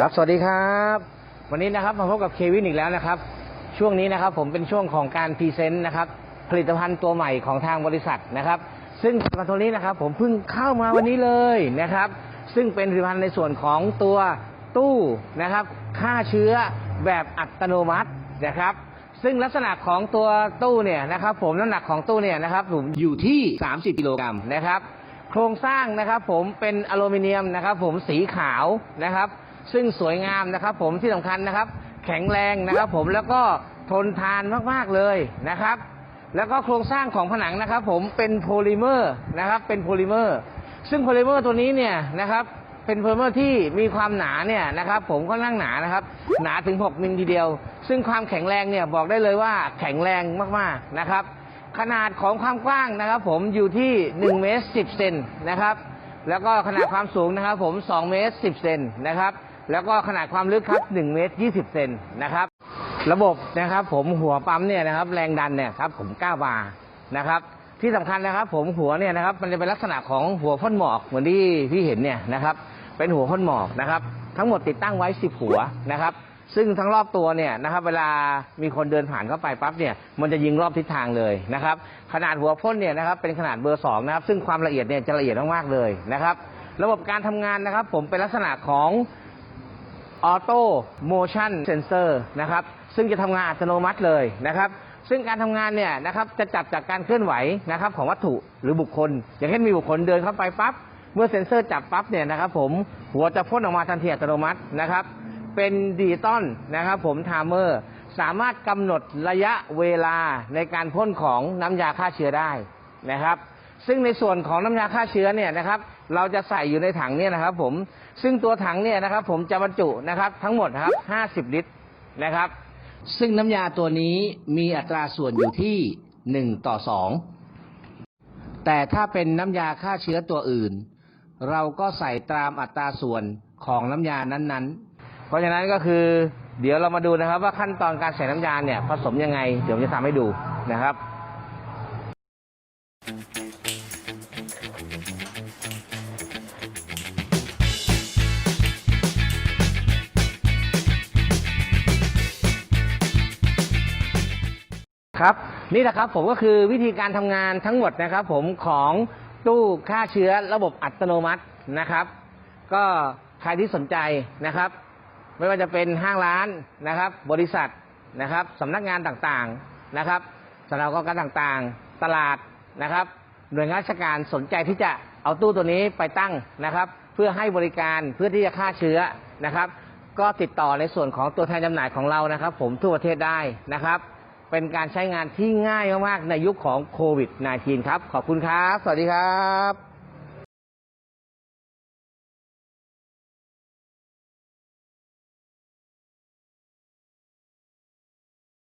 ครับ สวัสดีครับ วันนี้นะครับมาพบกับเควินอีกแล้วนะครับ ช่วงนี้นะครับผมเป็นช่วงของการพรีเซนต์นะครับ ผลิตภัณฑ์ตัวใหม่ของทางบริษัทนะครับ ซึ่งผลิตภัณฑ์ตัวนี้นะครับ ผมเพิ่งเข้ามาวันนี้เลยนะครับ ซึ่งเป็นผลิตภัณฑ์ในส่วนของตัวตู้นะครับฆ่าเชื้อแบบอัตโนมัตินะครับ ซึ่งลักษณะของตัวตู้เนี่ยนะครับ ผมน้ำหนักของตู้เนี่ยนะครับผมอยู่ที่ 30กิโลกรัมนะครับ โครงสร้างนะครับ ผมเป็นอลูมิเนียมนะครับ ผมสีขาวนะครับ ซึ่งสวยงามนะครับ ผมที่สำคัญนะครับ แข็งแรงนะครับ ผมแล้วก็ทนทานมาก ๆ เลยนะครับ แล้วก็โครงสร้างของผนังนะครับ ผมเป็นโพลิเมอร์นะครับ เป็นโพลิเมอร์ ซึ่งโพลิเมอร์ตัวนี้เนี่ยนะครับเป็นโพลิเมอร์ที่มีความหนาเนี่ยนะครับ ผมก็นั่งหนานะครับ หนาถึง 6 มิลทีเดียว ซึ่งความแข็งแรงเนี่ยบอกได้เลยว่าแข็งแรงมากๆนะครับ ขนาดของความกว้างนะครับ ผมอยู่ที่1เมตร10เซนนะครับ แล้วก็ขนาดความสูงนะครับ ผม2เมตร10เซนนะครับ แล้วก็ขนาดความลึกครับ1เมตร20เซนนะครับ ระบบนะครับ ผมหัวปั๊มเนี่ยนะครับแรงดันเนี่ยครับผม9บาร์นะครับ ที่สำคัญนะครับ ผมหัวเนี่ยนะครับ มันจะเป็นลักษณะของหัวพ่นหมอกเหมือนที่พี่เห็นเนี่ยนะครับ เป็นหัวพ่นหมอกนะครับ ทั้งหมดติดตั้งไว้ 10 หัวนะครับ ซึ่งทั้งรอบตัวเนี่ยนะครับ เวลามีคนเดินผ่านเข้าไปปั๊บเนี่ยมันจะยิงรอบทิศทางเลยนะครับ ขนาดหัวพ่นเนี่ยนะครับเป็นขนาดเบอร์สองนะครับซึ่งความละเอียดเนี่ยจะละเอียดมากๆเลยนะครับ ระบบการทำงานนะครับ ผมเป็นลักษณะของ ออโต้โมชั่นเซนเซอร์นะครับ ซึ่งจะทำงานอัตโนมัติเลยนะครับ ซึ่งการทำงานเนี่ยนะครับจะจับจากการเคลื่อนไหวนะครับของวัตถุหรือบุคคล อย่างเช่นมีบุคคลเดินเข้าไปปั๊บ เมื่อเซ็นเซอร์จับปั๊บเนี่ยนะครับผมหัวจะพ่นออกมาทันทีอัตโนมัตินะครับ เป็นดิจิตอลนะครับผมไทม์เมอร์สามารถกำหนดระยะเวลาในการพ่นของน้ำยาฆ่าเชื้อได้นะครับ ซึ่งในส่วนของน้ำยาฆ่าเชื้อเนี่ยนะครับ เราจะใส่อยู่ในถังเนี่ยนะครับ ผมซึ่งตัวถังเนี่ยนะครับ ผมจะบรรจุนะครับ ทั้งหมดครับ 50 ลิตรนะครับ ซึ่งน้ำยาตัวนี้มีอัตราส่วนอยู่ที่ 1 ต่อ 2 แต่ถ้าเป็นน้ำยาฆ่าเชื้อตัวอื่น เราก็ใส่ตามอัตราส่วนของน้ำยานั้นๆ เพราะฉะนั้นก็คือ เดี๋ยวเรามาดูนะครับ ว่าขั้นตอนการใส่น้ำยาเนี่ยผสมยังไง เดี๋ยวผมจะทำให้ดูนะครับ ครับนี่แหละครับผมก็คือวิธีการทำงานทั้งหมดนะครับ ผมของตู้ฆ่าเชื้อระบบอัตโนมัตินะครับ ก็ใครที่สนใจนะครับ ไม่ว่าจะเป็นห้างร้านนะครับ บริษัทนะครับสำนักงานต่างๆนะครับสถานประกอบการต่างๆ ตลาดนะครับ หน่วยงานราชการสนใจที่จะเอาตู้ตัวนี้ไปตั้งนะครับ เพื่อให้บริการเพื่อที่จะฆ่าเชื้อนะครับ ก็ติดต่อในส่วนของตัวแทนจำหน่ายของเรานะครับ ผมทั่วประเทศได้นะครับ เป็นการใช้งานที่ง่ายมากๆในยุคของโควิด -19 ครับ ขอบคุณครับ สวัสดีครับ